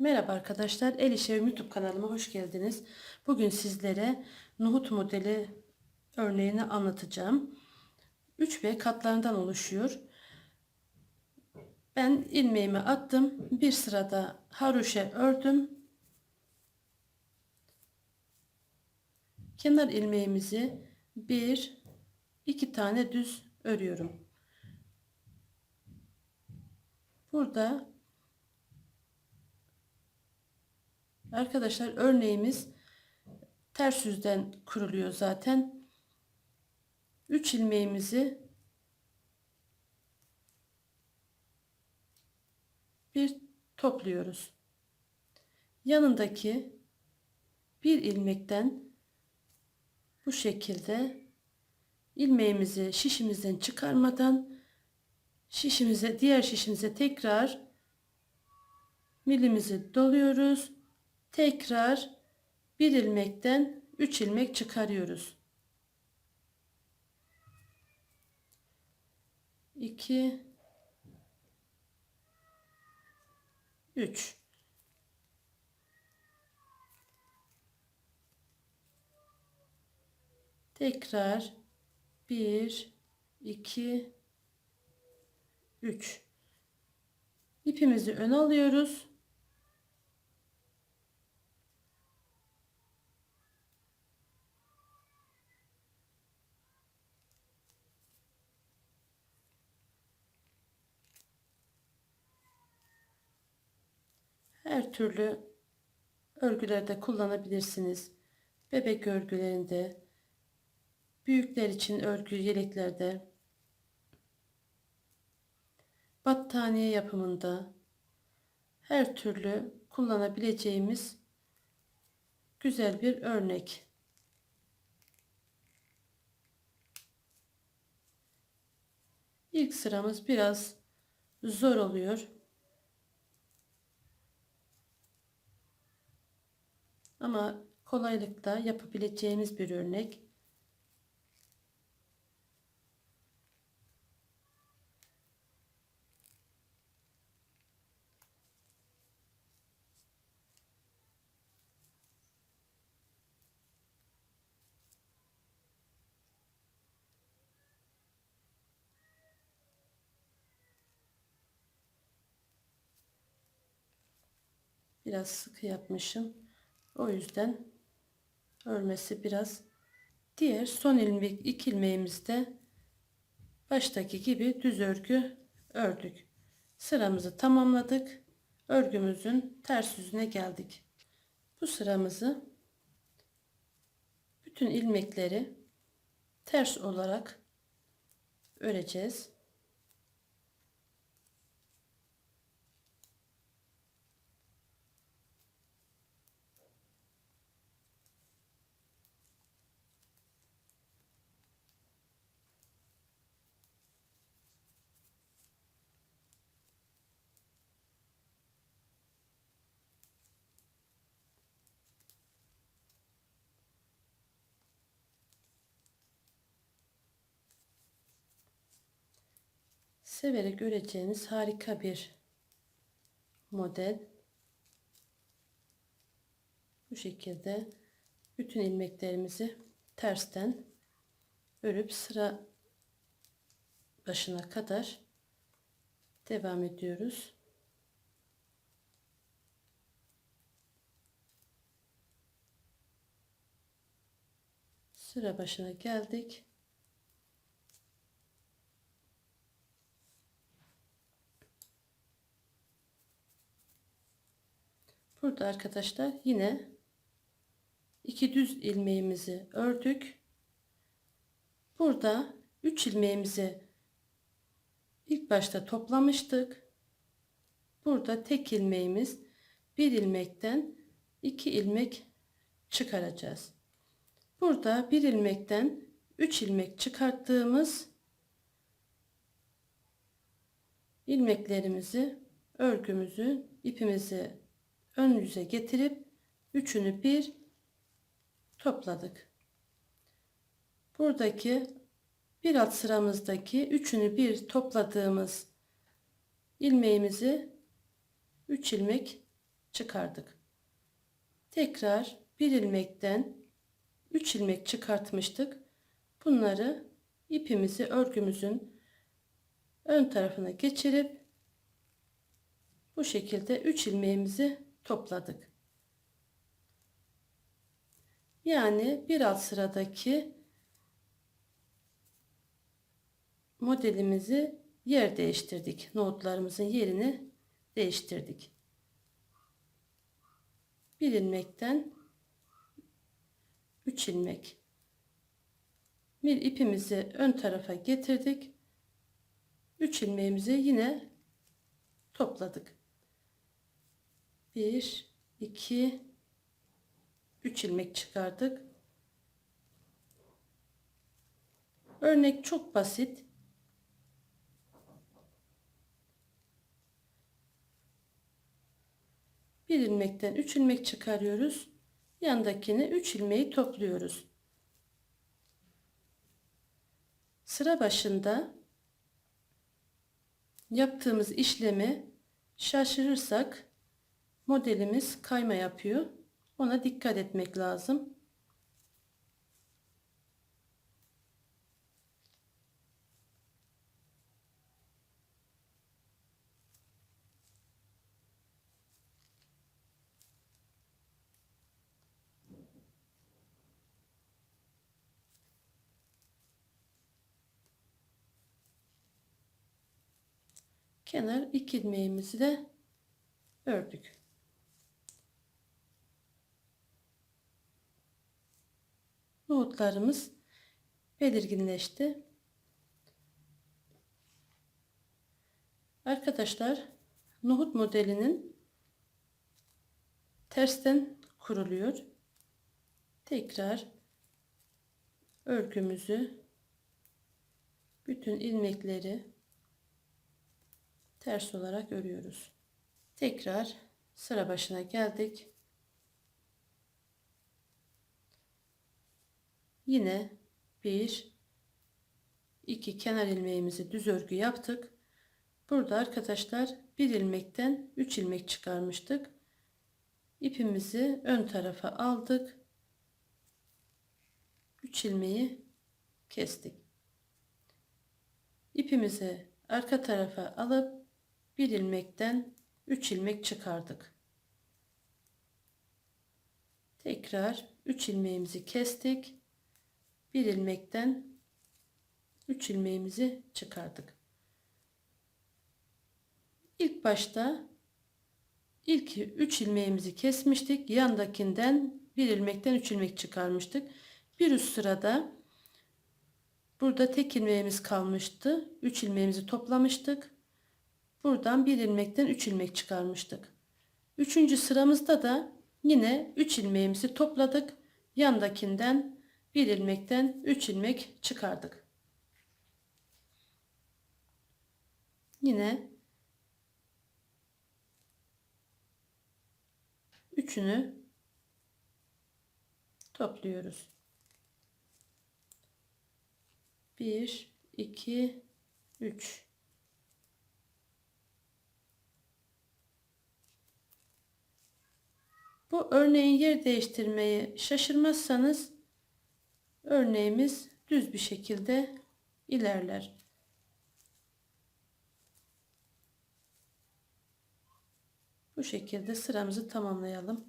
Merhaba arkadaşlar, El İşi Evim YouTube kanalıma hoş geldiniz. Bugün sizlere nohut modeli örneğini anlatacağım. 3B katlarından oluşuyor. Ben ilmeğimi attım. Bir sırada haroşa ördüm. Kenar ilmeğimizi bir, iki tane düz örüyorum. Burada Arkadaşlar örneğimiz ters yüzden kuruluyor zaten. 3 ilmeğimizi bir topluyoruz. Yanındaki bir ilmekten bu şekilde ilmeğimizi şişimizden çıkarmadan şişimize diğer şişimize tekrar milimizi doluyoruz tekrar bir ilmekten 3 ilmek çıkarıyoruz. 2 3 Tekrar 1 2 3 İpimizi ön alıyoruz. Her türlü örgülerde kullanabilirsiniz. Bebek örgülerinde, büyükler için örgü yeleklerde, battaniye yapımında her türlü kullanabileceğimiz güzel bir örnek. İlk sıramız biraz zor oluyor. Ama kolaylıkla yapabileceğimiz bir örnek. Biraz sıkı yapmışım. O yüzden örmesi biraz diğer son ilmek iki ilmeğimizde baştaki gibi düz örgü ördük. Sıramızı tamamladık. Örgümüzün ters yüzüne geldik. Bu sıramızı bütün ilmekleri ters olarak öreceğiz. Severek göreceğiniz harika bir model. Bu şekilde bütün ilmeklerimizi tersten örüp sıra başına kadar devam ediyoruz. Sıra başına geldik. Burada arkadaşlar yine iki düz ilmeğimizi ördük. Burada 3 ilmeğimizi ilk başta toplamıştık. Burada tek ilmeğimiz bir ilmekten iki ilmek çıkaracağız. Burada bir ilmekten 3 ilmek çıkarttığımız ilmeklerimizi örgümüzü ipimizi ön yüze getirip üçünü bir topladık. Buradaki bir alt sıramızdaki üçünü bir topladığımız ilmeğimizi 3 ilmek çıkardık. Tekrar bir ilmekten 3 ilmek çıkartmıştık. Bunları ipimizi örgümüzün ön tarafına geçirip bu şekilde 3 ilmeğimizi topladık. Yani bir alt sıradaki modelimizi yer değiştirdik. Notlarımızın yerini değiştirdik. Bir ilmekten 3 ilmek bir ipimizi ön tarafa getirdik. 3 ilmeğimizi yine topladık. 1 2 3 ilmek çıkardık. Örnek çok basit. Bir ilmekten 3 ilmek çıkarıyoruz. Yandakini 3 ilmeği topluyoruz. Sıra başında yaptığımız işlemi şaşırırsak modelimiz kayma yapıyor. Ona dikkat etmek lazım. kenar iki ilmeğimizi de ördük. Nohutlarımız belirginleşti. Arkadaşlar nohut modelinin tersten kuruluyor. Tekrar örgümüzü bütün ilmekleri ters olarak örüyoruz. Tekrar sıra başına geldik. Yine bir iki kenar ilmeğimizi düz örgü yaptık. Burada arkadaşlar bir ilmekten 3 ilmek çıkarmıştık. İpimizi ön tarafa aldık. 3 ilmeği kestik. İpimizi arka tarafa alıp bir ilmekten 3 ilmek çıkardık. Tekrar 3 ilmeğimizi kestik. Bir ilmekten 3 ilmeğimizi çıkardık. İlk başta ilk 3 ilmeğimizi kesmiştik. Yandakinden bir ilmekten 3 ilmek çıkarmıştık. Bir üst sırada burada tek ilmeğimiz kalmıştı. 3 ilmeğimizi toplamıştık. Buradan bir ilmekten 3 ilmek çıkarmıştık. Üçüncü sıramızda da yine 3 ilmeğimizi topladık. Yandakinden bir ilmekten 3 ilmek çıkardık. Yine üçünü topluyoruz. 1 2 3 Bu örneğin yer değiştirmeyi şaşırmazsanız örneğimiz düz bir şekilde ilerler. Bu şekilde sıramızı tamamlayalım.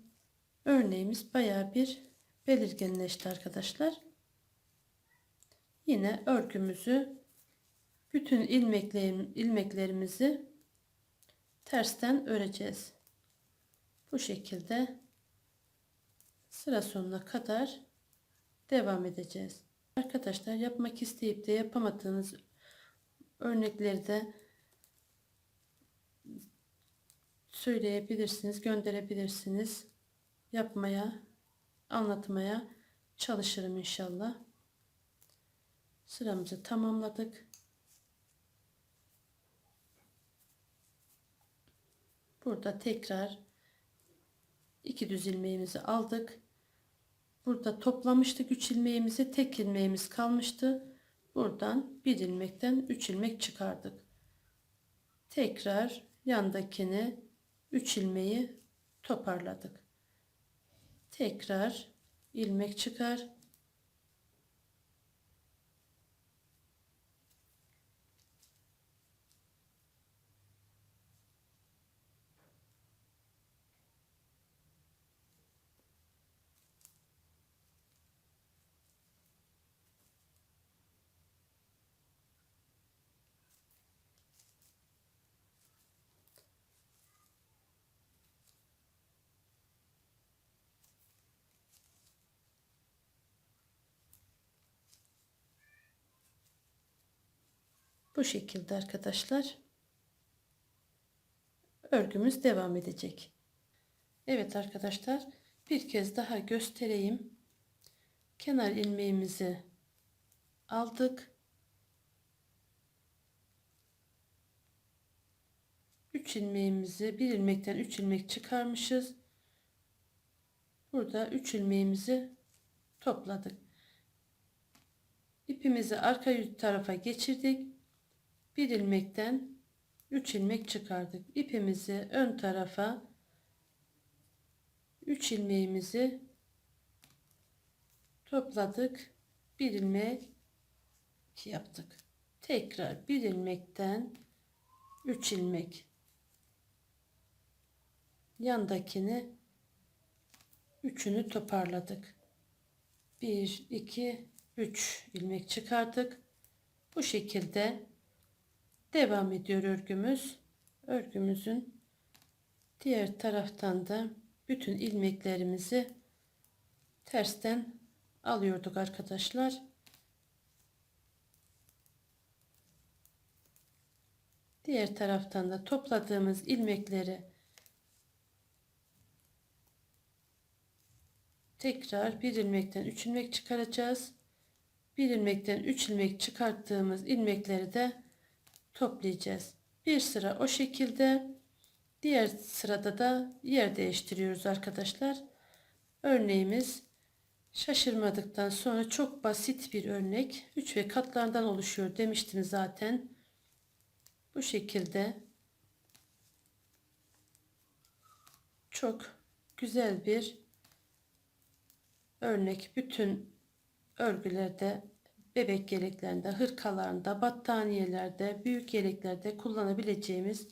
Örneğimiz baya bir belirginleşti arkadaşlar. Yine örgümüzü bütün ilmeklerim, ilmeklerimizi tersten öreceğiz. Bu şekilde sıra sonuna kadar devam edeceğiz. Arkadaşlar yapmak isteyip de yapamadığınız örnekleri de söyleyebilirsiniz, gönderebilirsiniz. Yapmaya, anlatmaya çalışırım inşallah. Sıramızı tamamladık. Burada tekrar iki düz ilmeğimizi aldık. Burada toplamıştık 3 ilmeğimizi. Tek ilmeğimiz kalmıştı. Buradan bir ilmekten 3 ilmek çıkardık. Tekrar yandakini 3 ilmeği toparladık. Tekrar ilmek çıkar. Bu şekilde arkadaşlar örgümüz devam edecek. Evet arkadaşlar bir kez daha göstereyim. Kenar ilmeğimizi aldık. 3 ilmeğimizi bir ilmekten 3 ilmek çıkarmışız. Burada 3 ilmeğimizi topladık. İpimizi arka yüz tarafa geçirdik. Bir ilmekten 3 ilmek çıkardık. İpimizi ön tarafa 3 ilmeğimizi topladık. Bir ilmek yaptık. Tekrar bir ilmekten 3 ilmek yandakini üçünü toparladık. 1 2 3 ilmek çıkardık. Bu şekilde devam ediyor örgümüz. Örgümüzün diğer taraftan da bütün ilmeklerimizi tersten alıyorduk arkadaşlar. Diğer taraftan da topladığımız ilmekleri tekrar bir ilmekten 3 ilmek çıkaracağız. Bir ilmekten 3 ilmek çıkarttığımız ilmekleri de toplayacağız. Bir sıra o şekilde diğer sırada da yer değiştiriyoruz arkadaşlar. Örneğimiz şaşırmadıktan sonra çok basit bir örnek. 3 ve katlardan oluşuyor demiştim zaten. Bu şekilde çok güzel bir örnek bütün örgülerde bebek yeleklerinde, hırkalarında, battaniyelerde, büyük yeleklerde kullanabileceğimiz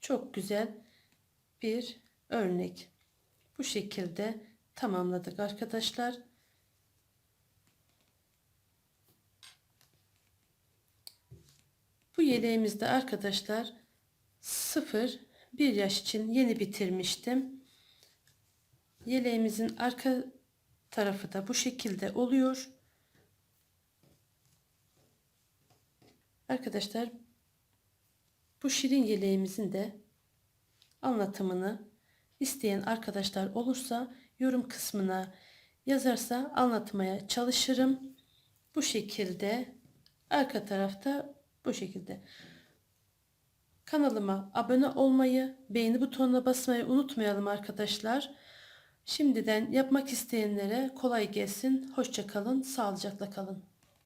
çok güzel bir örnek. Bu şekilde tamamladık arkadaşlar. Bu yeleğimizde arkadaşlar 0 1 yaş için yeni bitirmiştim. Yeleğimizin arka tarafı da bu şekilde oluyor. Arkadaşlar bu şirin yeleğimizin de anlatımını isteyen arkadaşlar olursa yorum kısmına yazarsa anlatmaya çalışırım. Bu şekilde arka tarafta bu şekilde. Kanalıma abone olmayı, beğeni butonuna basmayı unutmayalım arkadaşlar. Şimdiden yapmak isteyenlere kolay gelsin. Hoşçakalın, sağlıcakla kalın.